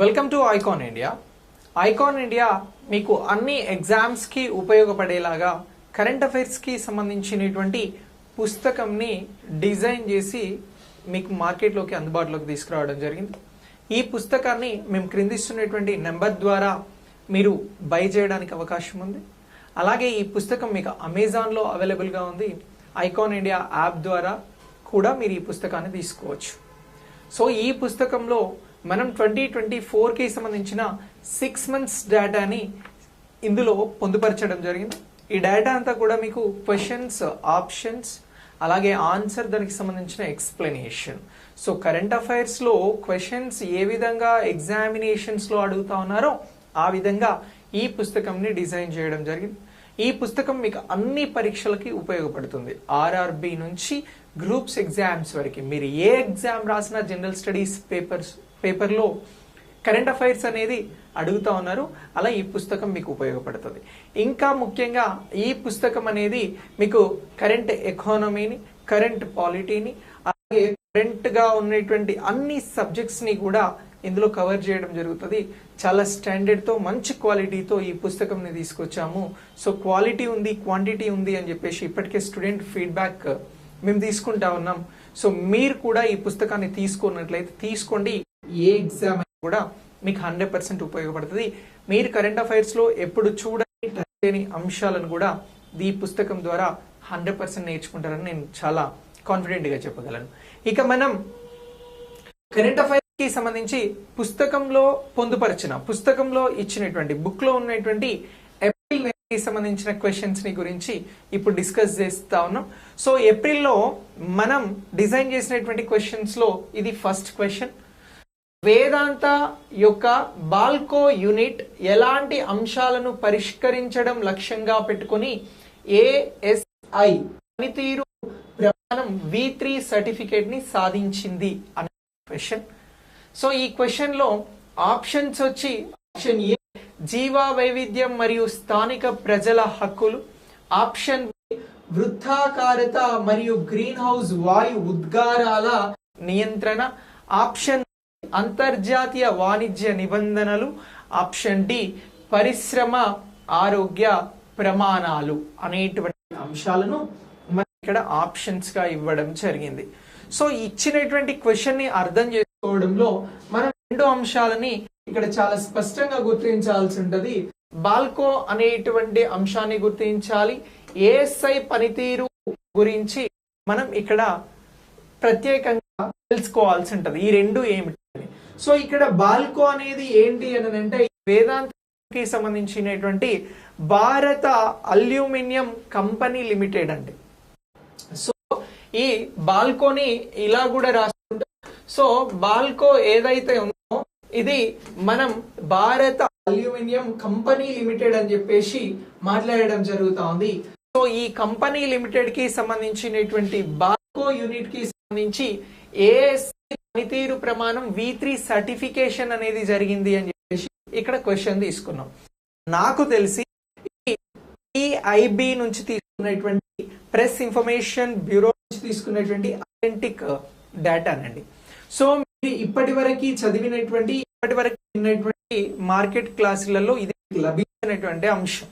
Welcome to Icon India Icon India మీకు అన్ని ఎగ్జామ్స్కి ఉపయోగపడేలాగా కరెంట్ అఫైర్స్కి సంబంధించినటువంటి పుస్తకంని డిజైన్ చేసి మీకు మార్కెట్లోకి అందుబాటులోకి తీసుకురావడం జరిగింది. ఈ పుస్తకాన్ని మేము క్రిందిస్తున్నటువంటి నెంబర్ ద్వారా మీరు బై చేయడానికి అవకాశం ఉంది. అలాగే ఈ పుస్తకం మీకు అమెజాన్లో అవైలబుల్గా ఉంది. ఐకాన్ ఇండియా యాప్ ద్వారా కూడా మీరు ఈ పుస్తకాన్ని తీసుకోవచ్చు. సో ఈ పుస్తకంలో మనం ట్వంటీ ట్వంటీ ఫోర్కి సంబంధించిన సిక్స్ మంత్స్ డేటాని ఇందులో పొందుపరచడం జరిగింది. ఈ డేటా అంతా కూడా మీకు క్వశ్చన్స్ ఆప్షన్స్ అలాగే ఆన్సర్ దానికి సంబంధించిన ఎక్స్ప్లెనేషన్ సో కరెంట్ అఫైర్స్లో క్వశ్చన్స్ ఏ విధంగా ఎగ్జామినేషన్స్లో అడుగుతా ఉన్నారో ఆ విధంగా ఈ పుస్తకంని డిజైన్ చేయడం జరిగింది. ఈ పుస్తకం మీకు అన్ని పరీక్షలకి ఉపయోగపడుతుంది. ఆర్ఆర్బి నుంచి గ్రూప్స్ ఎగ్జామ్స్ వరకు. మీరు ఏ ఎగ్జామ్ రాసినా జనరల్ స్టడీస్ పేపర్స్ పేపర్లో కరెంట్ అఫైర్స్ అనేది అడుగుతా ఉన్నారు. అలా ఈ పుస్తకం మీకు ఉపయోగపడుతుంది. ఇంకా ముఖ్యంగా ఈ పుస్తకం అనేది మీకు కరెంట్ ఎకానమీని కరెంట్ పాలిటీని అలాగే కరెంట్గా ఉన్నటువంటి అన్ని సబ్జెక్ట్స్ని కూడా ఇందులో కవర్ చేయడం జరుగుతుంది. చాలా స్టాండర్డ్తో మంచి క్వాలిటీతో ఈ పుస్తకంని తీసుకొచ్చాము. సో క్వాలిటీ ఉంది క్వాంటిటీ ఉంది అని చెప్పేసి ఇప్పటికే స్టూడెంట్ ఫీడ్బ్యాక్ మేము తీసుకుంటా ఉన్నాం. సో మీరు కూడా ఈ పుస్తకాన్ని తీసుకున్నట్లయితే తీసుకోండి. ఏ ఎగ్జామ్ కూడా మీకు హండ్రెడ్ పర్సెంట్ ఉపయోగపడుతుంది. మీరు కరెంట్ అఫైర్స్లో ఎప్పుడు చూడని touch చేయని అంశాలను కూడా ఈ పుస్తకం ద్వారా హండ్రెడ్ పర్సెంట్ నేర్చుకుంటారని నేను చాలా కాన్ఫిడెంట్గా చెప్పగలను. ఇక మనం కరెంట్ అఫైర్స్కి సంబంధించి పుస్తకంలో పొందుపరిచిన పుస్తకంలో ఇచ్చినటువంటి బుక్లో ఉన్నటువంటి ఏప్రిల్ నెలకి సంబంధించిన క్వశ్చన్స్ని గురించి ఇప్పుడు డిస్కస్ చేస్తా ఉన్నాం. సో ఏప్రిల్లో మనం డిజైన్ చేసినటువంటి క్వశ్చన్స్లో ఇది ఫస్ట్ క్వశ్చన్ వేదాంత యొక్క బాల్కో యూనిట్ ఎలాంటి అంశాలను పరిష్కరించడం లక్ష్యంగా పెట్టుకొని ఏఎస్ఐ పనితీరు ప్రమాణం వి త్రీ సర్టిఫికేట్ని సాధించింది అనే క్వశ్చన్. సో ఈ క్వశ్చన్లో ఆప్షన్స్ వచ్చి ఆప్షన్ ఏ జీవ వైవిధ్యం మరియు స్థానిక ప్రజల హక్కులు. ఆప్షన్ బి వృత్తాకారత మరియు గ్రీన్ హౌస్ వాయు ఉద్గారాల నియంత్రణ. ఆప్షన్ అంతర్జాతీయ వాణిజ్య నిబంధనలు ఆప్షన్ డి పరిశ్రమ ఆరోగ్య ప్రమాణాలు అనేటువంటి అంశాలను మనం ఇక్కడ ఆప్షన్స్గా ఇవ్వడం జరిగింది. సో ఇచ్చినటువంటి క్వశ్చన్ని అర్థం చేసుకోవడంలో మనం రెండు అంశాలని ఇక్కడ చాలా స్పష్టంగా గుర్తించాల్సి ఉంటది. బాల్కో అనేటువంటి అంశాన్ని గుర్తించాలి. ఏఎస్ఐ పనితీరు గురించి మనం ఇక్కడ ప్రత్యేకంగా తెలుసుకోవాల్సి ఉంటది. ఈ రెండు ఏమిటి? సో ఇక్కడ బాల్కో అనేది ఏంటి అని అంటే వేదాంతకి సంబంధించినటువంటి భారత అల్యూమినియం కంపెనీ లిమిటెడ్ అండి. సో ఈ బాల్కోని ఇలా కూడా రాసుకుంటాం. సో బాల్కో ఏదైతే ఉందో ఇది మనం భారత అల్యూమినియం కంపెనీ లిమిటెడ్ అని చెప్పేసి మాట్లాడడం జరుగుతా ఉంది. సో ఈ కంపెనీ లిమిటెడ్కి సంబంధించినటువంటి బాల్కో యూనిట్కి సంబంధించి ఏ పనితీరు ప్రమాణం వి త్రీ సర్టిఫికేషన్ అనేది జరిగింది అని చెప్పేసి ఇక్కడ క్వశ్చన్ తీసుకున్నాం. నాకు తెలిసి ఐబి నుంచి తీసుకున్నటువంటి ప్రెస్ ఇన్ఫర్మేషన్ బ్యూరో నుంచి తీసుకున్నటువంటి అథెంటిక్ డేటానండి సో మీరు ఇప్పటి వరకు చదివినటువంటి ఇప్పటి వరకు విన్నటువంటి మార్కెట్ క్లాసులలో ఇది లభించినటువంటి అంశం.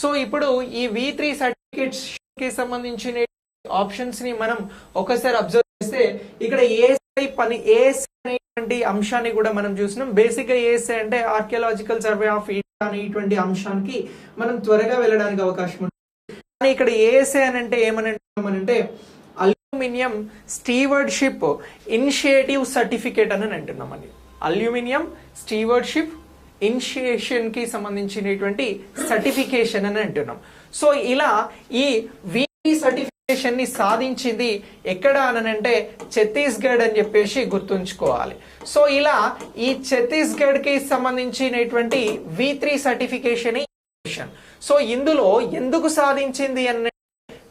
సో ఇప్పుడు ఈ వి త్రీ సర్టిఫికేట్స్కి సంబంధించిన ఆప్షన్స్ని మనం ఒకసారి అబ్జర్వ్ చేస్తే ఇక్కడ ఏ పని ఏసీ అనేటువంటి అంశాన్ని కూడా మనం చూసినాం. బేసిక్గా ఏఎస్ఐ అంటే ఆర్కియలాజికల్ సర్వే ఆఫ్ ఇండియా అనేటువంటి అంశానికి మనం త్వరగా వెళ్ళడానికి అవకాశం ఉంటుంది. కానీ ఇక్కడ ఏసీ అని అంటే ఏమని అంటే అల్యూమినియం స్టీవర్డ్షిప్ ఇనిషియేటివ్ సర్టిఫికేట్ అని అంటున్నామని అల్యూమినియం స్టీవర్డ్షిప్ ఇనిషియేషన్కి సంబంధించినటువంటి సర్టిఫికేషన్ అని అంటున్నాం. సో ఇలా ఈ వి సర్టిఫికేట్ ని సాధించింది ఎక్కడ అనంటే ఛత్తీస్గఢ్ అని చెప్పేసి గుర్తుంచుకోవాలి. సో ఇలా ఈ ఛత్తీస్గఢ్కి సంబంధించినటువంటి వి త్రీ సర్టిఫికేషన్ సో ఇందులో ఎందుకు సాధించింది అన్న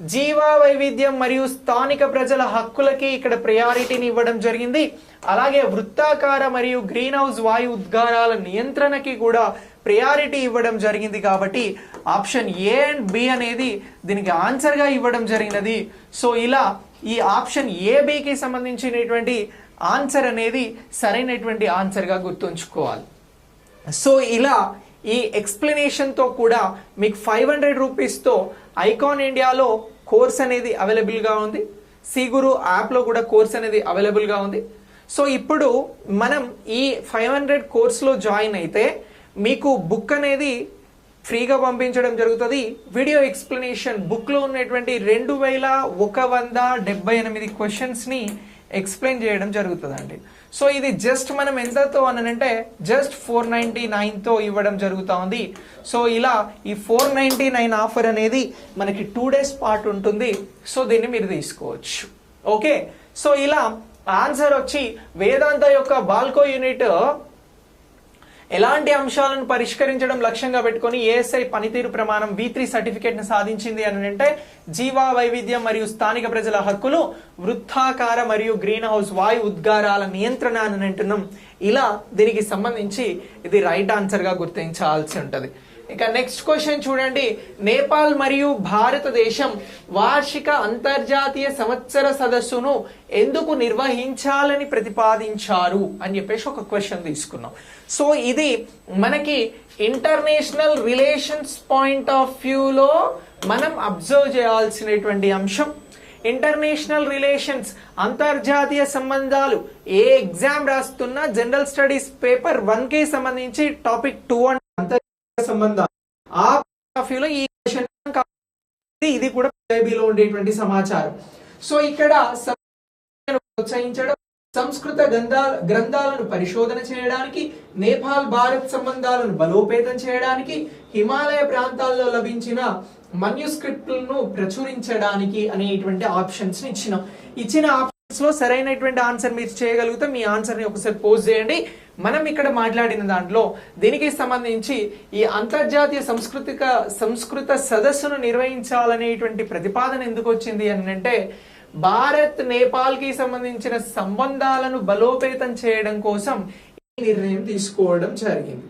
జీవ వైవిధ్యం మరియు స్థానిక ప్రజల హక్కులకి ఇక్కడ ప్రయారిటీని ఇవ్వడం జరిగింది. అలాగే వృత్తాకార మరియు గ్రీన్ హౌస్ వాయు ఉద్గారాల నియంత్రణకి కూడా ప్రయారిటీ ఇవ్వడం జరిగింది కాబట్టి ఆప్షన్ ఏ అండ్ బి అనేది దీనికి ఆన్సర్గా ఇవ్వడం జరిగినది. సో ఇలా ఈ ఆప్షన్ ఏ బికి సంబంధించినటువంటి ఆన్సర్ అనేది సరైనటువంటి ఆన్సర్గా గుర్తుంచుకోవాలి. సో ఇలా ఈ ఎక్స్ప్లెనేషన్తో కూడా మీకు ఫైవ్ హండ్రెడ్ రూపీస్తో ఐకాన్ ఇండియాలో కోర్స్ అనేది అవైలబుల్గా ఉంది. సీగురు యాప్లో కూడా కోర్స్ అనేది అవైలబుల్గా ఉంది. సో ఇప్పుడు మనం ఈ ఫైవ్ హండ్రెడ్ కోర్స్లో జాయిన్ అయితే మీకు బుక్ అనేది ఫ్రీగా పంపించడం జరుగుతుంది. వీడియో ఎక్స్ప్లెనేషన్ బుక్లో ఉన్నటువంటి రెండు వేల ఒక వంద డెబ్బై ఎనిమిది క్వశ్చన్స్ని ఎక్స్ప్లెయిన్ చేయడం జరుగుతుందండి. సో ఇది జస్ట్ మనం ఎంతతో అనంటే జస్ట్ ఫోర్ నైంటీ నైన్తో ఇవ్వడం జరుగుతూ ఉంది. సో ఇలా ఈ ఫోర్ నైంటీ నైన్ ఆఫర్ అనేది మనకి టూ డేస్ పాటు ఉంటుంది. సో దీన్ని మీరు తీసుకోవచ్చు. ఓకే? సో ఇలా ఆన్సర్ వచ్చి వేదాంత యొక్క బాల్కో యూనిట్ ఎలాంటి అంశాలను పరిష్కరించడం లక్ష్యంగా పెట్టుకొని ఏఎస్ఐ పనితీరు ప్రమాణం వి త్రీ సర్టిఫికేట్ని సాధించింది అని అంటే జీవా వైవిధ్యం మరియు స్థానిక ప్రజల హక్కులు వృత్తాకార మరియు గ్రీన్ హౌస్ వాయు ఉద్గారాల నియంత్రణ అని అంటున్నాం. ఇలా దీనికి సంబంధించి ఇది రైట్ ఆన్సర్గా గుర్తించాల్సి ఉంటుంది. ఇక నెక్స్ట్ క్వశ్చన్ చూడండి. నేపాల్ మరియు భారతదేశం వార్షిక అంతర్జాతీయ సంవత్సర సదస్సును ఎందుకు నిర్వహించాలని ప్రతిపాదించారు అని చెప్పేసి ఒక క్వశ్చన్ తీసుకున్నాం. సో ఇది మనకి ఇంటర్నేషనల్ రిలేషన్స్ పాయింట్ ఆఫ్ వ్యూలో మనం అబ్జర్వ్ చేయాల్సినటువంటి అంశం. ఇంటర్నేషనల్ రిలేషన్స్ అంతర్జాతీయ సంబంధాలు ఏ ఎగ్జామ్ రాస్తున్నా జనరల్ స్టడీస్ పేపర్ వన్కి సంబంధించి టాపిక్ టూ అండ్ అంతర్జాతీయ సంబంధాలు ఆ వ్యూలో ఈ ఇది కూడా లో ఉండేటువంటి సమాచారం. సో ఇక్కడ ప్రోత్సహించడం సంస్కృత గ్రంథాల గ్రంథాలను పరిశోధన చేయడానికి నేపాల్ భారత్ సంబంధాలను బలోపేతం చేయడానికి హిమాలయ ప్రాంతాల్లో లభించిన మన్యుస్క్రిప్ట్లను ప్రచురించడానికి అనేటువంటి ఆప్షన్స్ని ఇచ్చినాం. ఇచ్చిన లో సరైనటువంటి ఆన్సర్ మీరు చేయగలిగితే మీ ఆన్సర్ని ఒకసారి పోస్ట్ చేయండి. మనం ఇక్కడ మాట్లాడిన దాంట్లో దీనికి సంబంధించి ఈ అంతర్జాతీయ సంస్కృతిక సంస్కృత సదస్సును నిర్వహించాలనేటువంటి ప్రతిపాదన ఎందుకు వచ్చింది అని అంటే భారత్ నేపాల్కి సంబంధించిన సంబంధాలను బలోపేతం చేయడం కోసం ఈ నిర్ణయం తీసుకోవడం జరిగింది.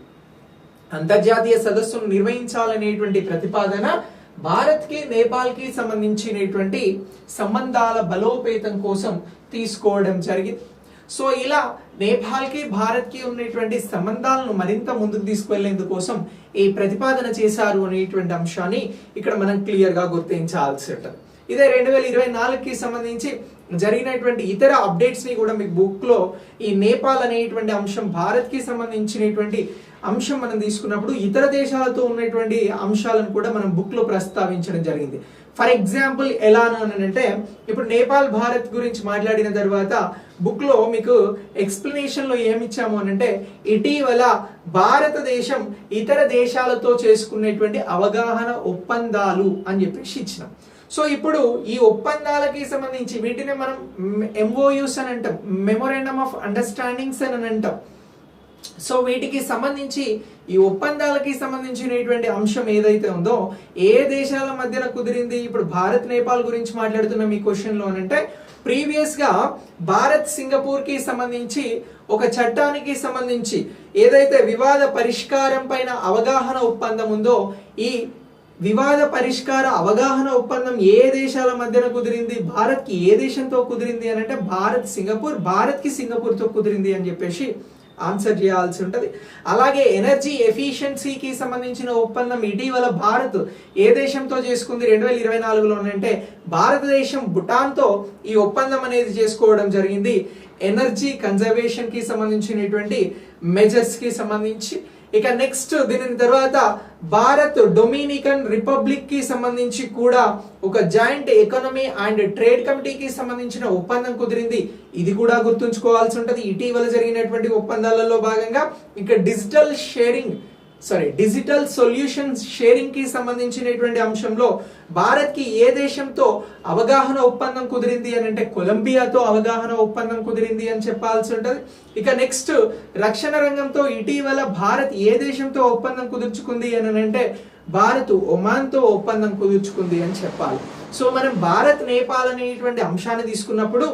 అంతర్జాతీయ సదస్సును నిర్వహించాలనేటువంటి ప్రతిపాదన భారత్కి నేపాల్కి సంబంధించినటువంటి సంబంధాల బలోపేతం కోసం తీసుకోవడం జరిగింది. సో ఇలా నేపాల్కి భారత్కి ఉన్నటువంటి సంబంధాలను మరింత ముందుకు తీసుకువెళ్ళేందుకోసం ఈ ప్రతిపాదన చేశారు అనేటువంటి అంశాన్ని ఇక్కడ మనం క్లియర్గా గుర్తించాల్సి ఉంటుంది. ఇదే రెండు వేల ఇరవై నాలుగుకి సంబంధించి జరిగినటువంటి ఇతర అప్డేట్స్ని కూడా మీకు బుక్లో ఈ నేపాల్ అనేటువంటి అంశం భారత్కి సంబంధించినటువంటి అంశం మనం తీసుకున్నప్పుడు ఇతర దేశాలతో ఉన్నటువంటి అంశాలను కూడా మనం బుక్లో ప్రస్తావించడం జరిగింది. ఫర్ ఎగ్జాంపుల్ ఎలా అని అంటే ఇప్పుడు నేపాల్ భారత్ గురించి మాట్లాడిన తర్వాత బుక్లో మీకు ఎక్స్ప్లెనేషన్లో ఏమి అని అంటే ఇటీవల భారతదేశం ఇతర దేశాలతో చేసుకునేటువంటి అవగాహన ఒప్పందాలు అని చెప్పేసి ఇచ్చినాం. సో ఇప్పుడు ఈ ఒప్పందాలకి సంబంధించి వీటిని మనం ఎంఓయూస్ అని అంటాం మెమోరాండమ్ ఆఫ్ అండర్స్టాండింగ్స్ అని అంటాం. సో వీటికి సంబంధించి ఈ ఒప్పందాలకి సంబంధించినటువంటి అంశం ఏదైతే ఉందో ఏ దేశాల మధ్యన కుదిరింది? ఇప్పుడు భారత్ నేపాల్ గురించి మాట్లాడుతున్న ఈ క్వశ్చన్లో అంటే ప్రీవియస్గా భారత్ సింగపూర్కి సంబంధించి ఒక చట్టానికి సంబంధించి ఏదైతే వివాద పరిష్కారం పైన అవగాహన ఒప్పందం ఉందో ఈ వివాద పరిష్కార అవగాహన ఒప్పందం ఏ దేశాల మధ్యన కుదిరింది? భారత్కి ఏ దేశంతో కుదిరింది అని అంటే భారత్ సింగపూర్ భారత్కి సింగపూర్తో కుదిరింది అని చెప్పేసి ఆన్సర్ చేయాల్సి ఉంటుంది. అలాగే ఎనర్జీ ఎఫిషియన్సీకి సంబంధించిన ఒప్పందం ఇటీవల భారత్ ఏ దేశంతో చేసుకుంది? రెండు వేల ఇరవై నాలుగులో అంటే భారతదేశం భూటాన్తో ఈ ఒప్పందం అనేది చేసుకోవడం జరిగింది. ఎనర్జీ కన్జర్వేషన్కి సంబంధించినటువంటి మెజర్స్కి సంబంధించి ఇక నెక్స్ట్ దీని తర్వాత భారత్ డొమినికన్ రిపబ్లిక్కి సంబంధించి కూడా ఒక జాయింట్ ఎకానమీ అండ్ ట్రేడ్ కమిటీకి సంబంధించిన ఒప్పందం కుదిరింది. ఇది కూడా గుర్తుంచుకోవాల్సి ఉంటది. ఇటీవల జరిగినటువంటి ఒప్పందాలలో భాగంగా ఇక digital sharing sorry digital solution షేరింగ్కి సంబంధించినటువంటి అంశంలో భారత్కి ఏ దేశంతో అవగాహన ఒప్పందం కుదిరింది అని అంటే కొలంబియాతో అవగాహన ఒప్పందం కుదిరింది అని చెప్పాల్సి ఉంటుంది. ఇక నెక్స్ట్ రక్షణ రంగంతో ఇటీవల భారత్ ఏ దేశంతో ఒప్పందం కుదుర్చుకుంది అని అంటే భారత్ ఒమాన్తో ఒప్పందం కుదుర్చుకుంది అని చెప్పాలి. సో మనం భారత్ నేపాల్ అనేటువంటి అంశాన్ని తీసుకున్నప్పుడు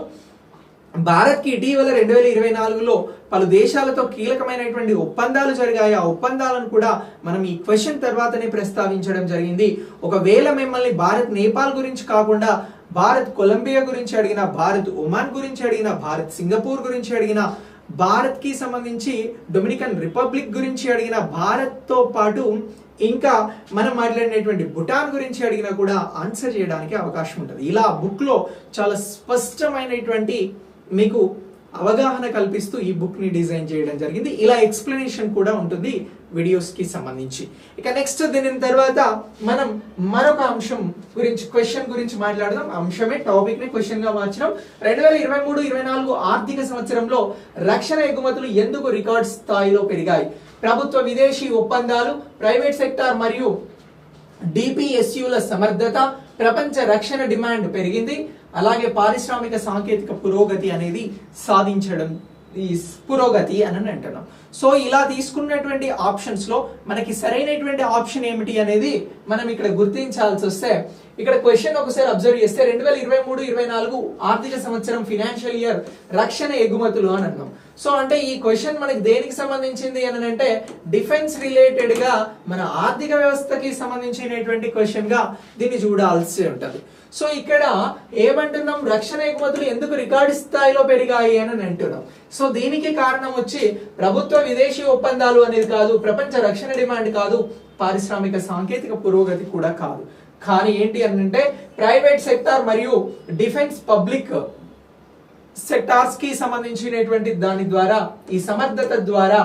భారత్కి ఇటీవల రెండు వేల ఇరవై నాలుగులో పలు దేశాలతో కీలకమైనటువంటి ఒప్పందాలు జరిగాయి. ఆ ఒప్పందాలను కూడా మనం ఈ క్వశ్చన్ తర్వాతనే ప్రస్తావించడం జరిగింది. ఒకవేళ మిమ్మల్ని భారత్ నేపాల్ గురించి కాకుండా భారత్ కొలంబియా గురించి అడిగిన భారత్ ఒమాన్ గురించి అడిగిన భారత్ సింగపూర్ గురించి అడిగిన భారత్కి సంబంధించి డొమినికన్ రిపబ్లిక్ గురించి అడిగిన భారత్తో పాటు ఇంకా మనం మాట్లాడినటువంటి భూటాన్ గురించి అడిగినా కూడా ఆన్సర్ చేయడానికి అవకాశం ఉంటుంది. ఇలా బుక్లో చాలా స్పష్టమైనటువంటి మీకు అవగాహన కల్పిస్తూ ఈ బుక్ని డిజైన్ చేయడం జరిగింది. ఇలా ఎక్స్ప్లెనేషన్ కూడా ఉంటుంది వీడియోస్కి సంబంధించి. ఇక నెక్స్ట్ దీని తర్వాత మనం మరొక అంశం గురించి క్వశ్చన్ గురించి మాట్లాడదాం. అంశమే టాపిక్ని క్వశ్చన్గా మార్చడం. రెండు వేల ఇరవై మూడు ఇరవై నాలుగు ఆర్థిక సంవత్సరంలో రక్షణ ఎగుమతులు ఎందుకు రికార్డ్ స్థాయిలో పెరిగాయి? ప్రభుత్వ విదేశీ ఒప్పందాలు ప్రైవేట్ సెక్టార్ మరియు డిపిఎస్యుల సమర్థత ప్రపంచ రక్షణ డిమాండ్ పెరిగింది. అలాగే పారిశ్రామిక సాంకేతిక పురోగతి అనేది సాధించడం ఈ పురోగతి అని అంటున్నాం. సో ఇలా తీసుకున్నటువంటి ఆప్షన్స్లో మనకి సరైనటువంటి ఆప్షన్ ఏమిటి అనేది మనం ఇక్కడ గుర్తించాల్సి వస్తే ఇక్కడ క్వశ్చన్ ఒకసారి అబ్జర్వ్ చేస్తే రెండు వేల ఇరవై మూడు ఇరవై నాలుగు ఆర్థిక సంవత్సరం ఫినాన్షియల్ ఇయర్ రక్షణ ఎగుమతులు అని అన్నాం. సో అంటే ఈ క్వశ్చన్ మనకి దేనికి సంబంధించింది అని అంటే డిఫెన్స్ రిలేటెడ్గా మన ఆర్థిక వ్యవస్థకి సంబంధించినటువంటి క్వశ్చన్గా దీన్ని చూడాల్సి ఉంటుంది. సో ఇక్కడ ఏమంటున్నాం? రక్షణ ఎగుమతులు ఎందుకు రికార్డు స్థాయిలో పెరిగాయి అని అంటున్నాం. సో దీనికి కారణం వచ్చి ప్రభుత్వ విదేశీ ఒప్పందాలు అనేది కాదు ప్రపంచ రక్షణ డిమాండ్ కాదు పారిశ్రామిక సాంకేతిక పురోగతి కూడా కాదు. కానీ ఏంటి అని అంటే ప్రైవేట్ సెక్టార్ మరియు డిఫెన్స్ పబ్లిక్ సెక్టార్స్కి సంబంధించినటువంటి దాని ద్వారా ఈ సమర్థత ద్వారా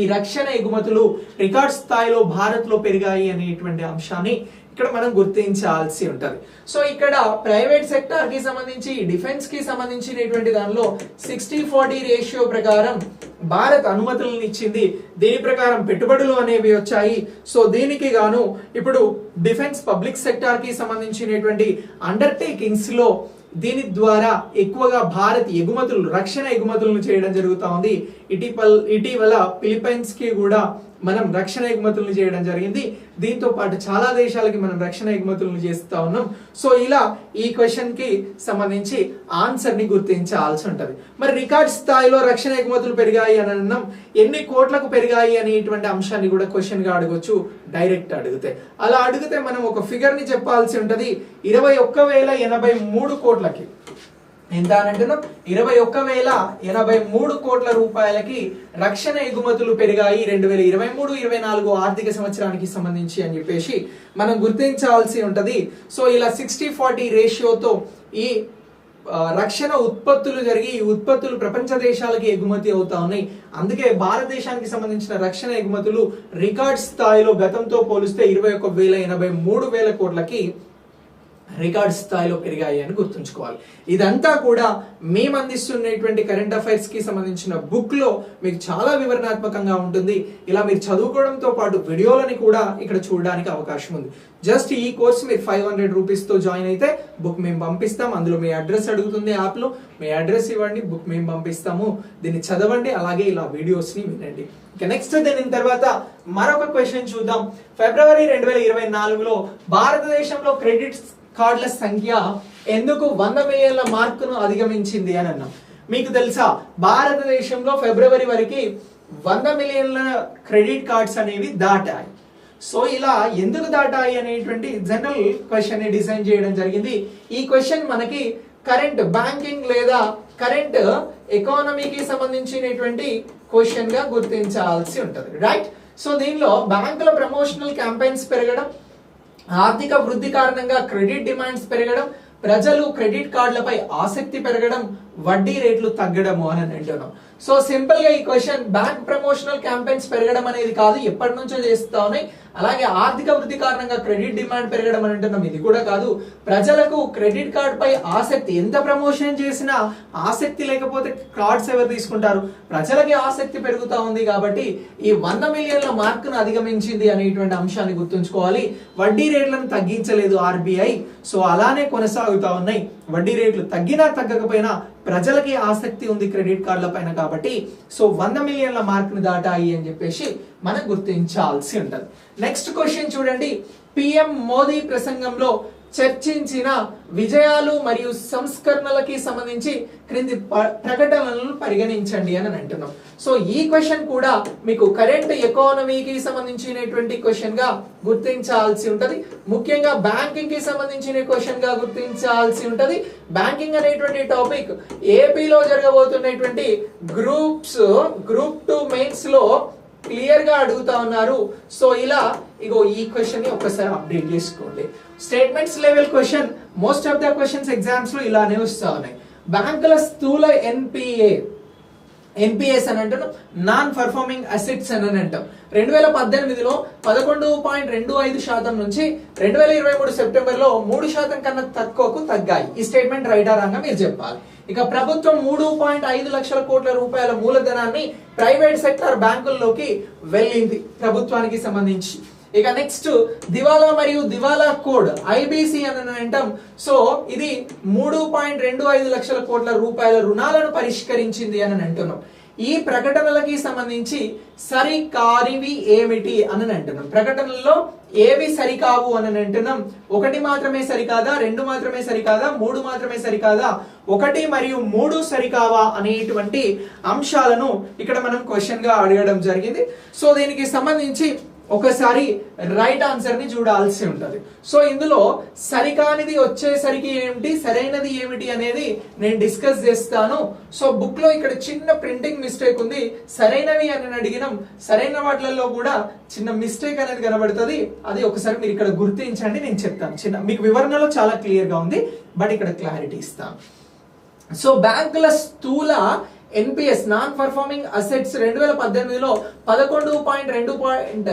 ఈ రక్షణ ఎగుమతులు రికార్డ్ స్థాయిలో భారత్లో పెరిగాయి అనేటువంటి అంశాన్ని ఇక్కడ మనం గుర్తించాల్సి ఉంటుంది. సో ఇక్కడ ప్రైవేట్ సెక్టార్కి సంబంధించి డిఫెన్స్కి సంబంధించినటువంటి దానిలో సిక్స్టీ ఫార్టీ రేషియో ప్రకారం భారత్ అనుమతులను ఇచ్చింది. దీని ప్రకారం పెట్టుబడులు అనేవి వచ్చాయి. సో దీనికి గాను ఇప్పుడు డిఫెన్స్ పబ్లిక్ సెక్టార్కి సంబంధించినటువంటి అండర్టేకింగ్స్లో దీని ద్వారా ఎక్కువగా భారత్ ఎగుమతులు రక్షణ ఎగుమతులను చేయడం జరుగుతూ ఉంది. ఇటీపల్ ఇటీవల ఫిలిపైన్స్కి కూడా మనం రక్షణ ఎగుమతులను చేయడం జరిగింది. దీంతో పాటు చాలా దేశాలకి మనం రక్షణ ఎగుమతులను చేస్తూ ఉన్నాం. సో ఇలా ఈ క్వశ్చన్కి సంబంధించి ఆన్సర్ని గుర్తించాల్సి ఉంటుంది. మరి రికార్డ్ స్థాయిలో రక్షణ ఎగుమతులు పెరిగాయి అని అన్నాం. ఎన్ని కోట్లకు పెరిగాయి అనేటువంటి అంశాన్ని కూడా క్వశ్చన్గా అడగొచ్చు డైరెక్ట్ అడిగితే. అలా అడిగితే మనం ఒక ఫిగర్ని చెప్పాల్సి ఉంటది. ఇరవై ఒక్క వేల ఎనభై మూడు కోట్లకి. ఎంత అని అంటున్నాం ఇరవై ఒక్క వేల ఎనభై మూడు కోట్ల రూపాయలకి రక్షణ ఎగుమతులు పెరిగాయి రెండు వేల ఇరవై మూడు ఇరవై నాలుగు ఆర్థిక సంవత్సరానికి సంబంధించి అని చెప్పేసి మనం గుర్తించాల్సి ఉంటుంది. సో ఇలా సిక్స్టీ ఫార్టీ రేషియోతో ఈ రక్షణ ఉత్పత్తులు జరిగి ఈ ఉత్పత్తులు ప్రపంచ దేశాలకి ఎగుమతి అవుతా ఉన్నాయి. అందుకే భారతదేశానికి సంబంధించిన రక్షణ ఎగుమతులు రికార్డ్ స్థాయిలో గతంతో పోలిస్తే ఇరవై ఒక వేల ఎనభై మూడు వేల కోట్లకి రికార్డ్ స్థాయిలో పెరిగాయి అని గుర్తుంచుకోవాలి. ఇదంతా కూడా మేము అందిస్తున్నటువంటి కరెంట్ అఫైర్స్కి సంబంధించిన బుక్లో మీకు చాలా వివరణాత్మకంగా ఉంటుంది. ఇలా మీరు చదువుకోవడంతో పాటు వీడియోలని కూడా ఇక్కడ చూడడానికి అవకాశం ఉంది. జస్ట్ ఈ కోర్స్ మీరు ఫైవ్ హండ్రెడ్ రూపీస్తో జాయిన్ అయితే బుక్ మేము పంపిస్తాం. అందులో మీ అడ్రస్ అడుగుతుంది యాప్లో. మీ అడ్రస్ ఇవ్వండి బుక్ మేము పంపిస్తాము. దీన్ని చదవండి అలాగే ఇలా వీడియోస్ని వినండి. ఇక నెక్స్ట్ దీని తర్వాత మరొక క్వశ్చన్ చూద్దాం. ఫిబ్రవరి రెండు వేల ఇరవై నాలుగులో భారతదేశంలో క్రెడిట్ కార్డుల సంఖ్య ఎందుకు వంద మిలియన్ల మార్కును అధిగమించింది అని అన్నాం. మీకు తెలుసా భారతదేశంలో ఫిబ్రవరి వరకు వంద మిలియన్ల క్రెడిట్ కార్డ్స్ అనేవి దాటాయి. సో ఇలా ఎందుకు దాటాయి అనేటువంటి జనరల్ క్వశ్చన్ని డిజైన్ చేయడం జరిగింది. ఈ క్వశ్చన్ మనకి కరెంట్ బ్యాంకింగ్ లేదా కరెంట్ ఎకానమీకి సంబంధించినటువంటి క్వశ్చన్గా గుర్తించాల్సి ఉంటుంది. రైట్? సో దీనిలో బ్యాంకుల ప్రమోషనల్ క్యాంపెయిన్స్ పెరగడం ఆర్థిక వృద్ధి కారణంగా క్రెడిట్ డిమాండ్స్ పెరగడం ప్రజలు క్రెడిట్ కార్డులపై ఆసక్తి పెరగడం వడ్డీ రేట్లు తగ్గడము అని అంటున్నాం సో సింపుల్గా ఈ క్వశ్చన్ బ్యాంక్ ప్రమోషనల్ క్యాంపెయిన్స్ పెరగడం అనేది కాదు ఎప్పటి నుంచో చేస్తా ఉన్నాయి. అలాగే ఆర్థిక వృద్ధి కారణంగా క్రెడిట్ డిమాండ్ పెరగడం అని అంటున్నాం ఇది కూడా కాదు. ప్రజలకు క్రెడిట్ కార్డ్ పై ఆసక్తి ఎంత ప్రమోషన్ చేసినా ఆసక్తి లేకపోతే కార్డ్స్ ఎవరు తీసుకుంటారు? ప్రజలకి ఆసక్తి పెరుగుతా ఉంది కాబట్టి ఈ వంద మిలియన్ల మార్కును అధిగమించింది అనేటువంటి అంశాన్ని గుర్తుంచుకోవాలి. వడ్డీ రేట్లను తగ్గించలేదు ఆర్బీఐ. సో అలానే కొనసాగుతా ఉన్నాయి. వడ్డీ రేట్లు తగ్గినా తగ్గకపోయినా ప్రజలకి ఆసక్తి ఉంది క్రెడిట్ కార్డుల పైన కాబట్టి సో వంద మిలియన్ల మార్క్ని దాటాయి అని చెప్పేసి మనం గుర్తించాల్సి ఉంటుంది. నెక్స్ట్ క్వశ్చన్ చూడండి. పిఎం మోదీ ప్రసంగంలో చర్చించిన విజయాలు మరియు సంస్కరణలకి సంబంధించి క్రింది ప్రకటనలను పరిగణించండి అని అంటున్నాం. సో ఈ క్వశ్చన్ కూడా మీకు కరెంట్ ఎకానమీకి సంబంధించినటువంటి క్వశ్చన్గా గుర్తించాల్సి ఉంటది. ముఖ్యంగా బ్యాంకింగ్కి సంబంధించిన క్వశ్చన్గా గుర్తించాల్సి ఉంటది. బ్యాంకింగ్ అనేటువంటి టాపిక్ ఏపీలో జరగబోతున్నటువంటి గ్రూప్స్ గ్రూప్ టూ మెయిన్స్లో క్లియర్గా అడుగుతా ఉన్నారు. సో ఇలా ఇగో ఈ క్వశ్చన్ని ఒకసారి అప్డేట్ చేసుకోండి. Statements level question most of the questions ఎగ్జామ్స్లో ఇలానే వస్తా ఉన్నాయి. బ్యాంకుల స్థూల ఎన్పిఏ ఎన్పిఎస్ అని అంటారు. నాన్ పర్ఫార్మింగ్ అసెట్స్ అని అని అంటాం. రెండు వేల పద్దెనిమిదిలో పదకొండు పాయింట్ రెండు ఐదు శాతం నుంచి రెండు వేల ఇరవై మూడు సెప్టెంబర్లో మూడు శాతం కన్నా తక్కువకు తగ్గాయి. ఈ స్టేట్మెంట్ రైట్ రంగా మీరు చెప్పాలి. ఇక ప్రభుత్వం మూడు పాయింట్ ఐదు లక్షల కోట్ల రూపాయల మూలధనాన్ని ప్రైవేట్ సెక్టర్ బ్యాంకుల్లోకి వెళ్ళింది ప్రభుత్వానికి సంబంధించి. ఇక నెక్స్ట్ దివాలా మరియు దివాలా కోడ్ ఐబిసి అని అంటాం. సో ఇది మూడు పాయింట్ రెండు ఐదు లక్షల కోట్ల రూపాయల రుణాలను పరిష్కరించింది అని అంటున్నాం. ఈ ప్రకటనలకి సంబంధించి సరికారివి ఏమిటి అని అంటున్నాం. ప్రకటనల్లో ఏవి సరికావు అని అంటున్నాం. ఒకటి మాత్రమే సరికాదా? రెండు మాత్రమే సరికాదా? మూడు మాత్రమే సరికాదా? ఒకటి మరియు మూడు సరికావా అనేటువంటి అంశాలను ఇక్కడ మనం క్వశ్చన్గా అడగడం జరిగింది. సో దీనికి సంబంధించి ఒకసారి రైట్ ఆన్సర్ని చూడాల్సి ఉంటుంది. సో ఇందులో సరికానిది వచ్చేసరికి ఏమిటి సరైనది ఏమిటి అనేది నేను డిస్కస్ చేస్తాను. సో బుక్లో ఇక్కడ చిన్న ప్రింటింగ్ మిస్టేక్ ఉంది. సరైనవి అని అడిగినాం. సరైన వాటిలలో కూడా చిన్న మిస్టేక్ అనేది కనబడుతుంది. అది ఒకసారి మీరు ఇక్కడ గుర్తించండి నేను చెప్తాను. చిన్న మీకు వివరణలో చాలా క్లియర్గా ఉంది బట్ ఇక్కడ క్లారిటీ ఇస్తాను. సో బ్యాంకుల స్థూల ఎన్పిఎస్ నాన్ పర్ఫార్మింగ్ అసెట్స్ రెండు వేల పద్దెనిమిదిలో పదకొండు పాయింట్ రెండు పాయింట్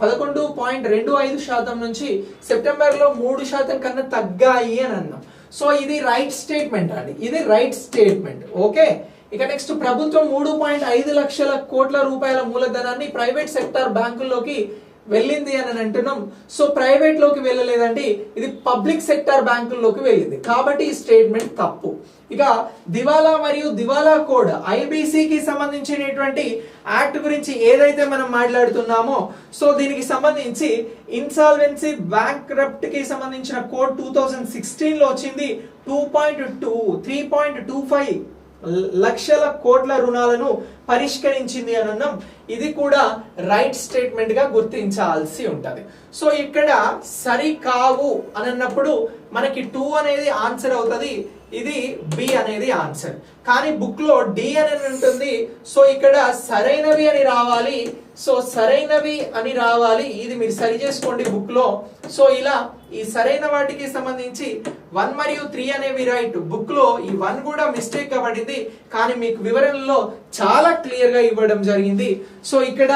పదకొండు పాయింట్ రెండు ఐదు శాతం నుంచి సెప్టెంబర్లో మూడు శాతం కన్నా తగ్గాయి అని అన్నాం. సో ఇది రైట్ స్టేట్మెంట్ అండి. ఇది రైట్ స్టేట్మెంట్ ఓకే? ఇక నెక్స్ట్ ప్రభుత్వం మూడు పాయింట్ ఐదు లక్షల కోట్ల రూపాయల మూలధనాన్ని ప్రైవేట్ సెక్టార్ బ్యాంకుల్లోకి వెళ్ళింది అని అంటున్నాం. సో ప్రైవేట్లోకి వెళ్ళలేదండి ఇది పబ్లిక్ సెక్టార్ బ్యాంకుల్లోకి వెళ్ళింది. కాబట్టి ఈ స్టేట్మెంట్ తప్పు. ఇక దివాలా మరియు దివాలా కోడ్ ఐబీసీకి సంబంధించినటువంటి యాక్ట్ గురించి ఏదైతే మనం మాట్లాడుతున్నామో సో దీనికి సంబంధించి ఇన్సాల్వెన్సీ బ్యాంక్కి సంబంధించిన కోడ్ టూ థౌజండ్ సిక్స్టీన్లో వచ్చింది. Two point two three point two five లక్షల కోట్ల రుణాలను పరిష్కరించింది అని అన్నాం. ఇది కూడా రైట్ స్టేట్మెంట్గా గుర్తించాల్సి ఉంటది. సో ఇక్కడ సరి కావు అని అన్నప్పుడు మనకి టూ అనేది ఆన్సర్ అవుతుంది. ఇది బి అనేది ఆన్సర్ కానీ బుక్లో డి అని ఉంటుంది. సో ఇక్కడ సరైనవి అని రావాలి. సో సరైనవి అని రావాలి. ఇది మీరు సరి చేసుకోండి బుక్లో. సో ఇలా ఈ సరైన వాటికి సంబంధించి వన్ మరియు త్రీ అనేవి రైట్ బుక్లో ఈ వన్ కూడా మిస్టేక్ పడింది కానీ మీకు వివరణలో చాలా క్లియర్గా ఇవ్వడం జరిగింది. సో ఇక్కడ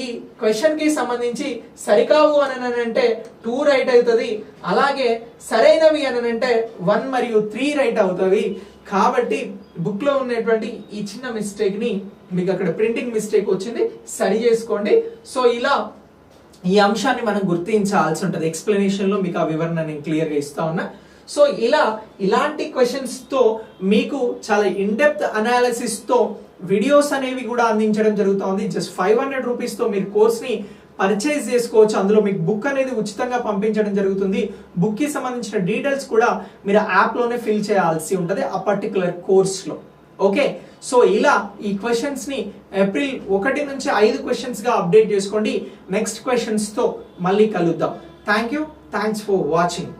ఈ క్వశ్చన్కి సంబంధించి సరికావు అని అంటే టూ రైట్ అవుతుంది. అలాగే సరైనవి అని అంటే వన్ మరియు త్రీ రైట్ అవుతుంది. కాబట్టి బుక్లో ఉన్నటువంటి ఈ చిన్న మిస్టేక్ని మీకు అక్కడ ప్రింటింగ్ మిస్టేక్ వచ్చింది సరి చేసుకోండి. సో ఇలా ఈ అంశాన్ని మనం గుర్తించాల్సి ఉంటుంది. ఎక్స్ప్లెనేషన్లో మీకు ఆ వివరణ నేను క్లియర్గా ఇస్తా ఉన్నా. సో ఇలా ఇలాంటి క్వశ్చన్స్తో మీకు చాలా ఇన్డెప్త్ అనాలిసిస్తో అనాలిసిస్తో వీడియోస్ అనేవి కూడా అందించడం జరుగుతుంది జస్ట్ ఫైవ్ హండ్రెడ్ రూపీస్తో మీరు కోర్స్ పర్చేజ్ చేసుకోవచ్చు. అందులో మీకు బుక్ అనేది ఉచితంగా పంపించడం జరుగుతుంది. బుక్కి సంబంధించిన డీటెయిల్స్ కూడా మీరు యాప్లోనే ఫిల్ చేయాల్సి ఉంటుంది ఆ పర్టికులర్ కోర్స్లో ఓకే సో ఇలా ఈ క్వశ్చన్స్ని ఏప్రిల్ ఒకటి నుంచి ఐదు క్వశ్చన్స్గా అప్డేట్ చేసుకోండి. నెక్స్ట్ క్వశ్చన్స్తో మళ్ళీ కలుద్దాం. Thank you thanks for watching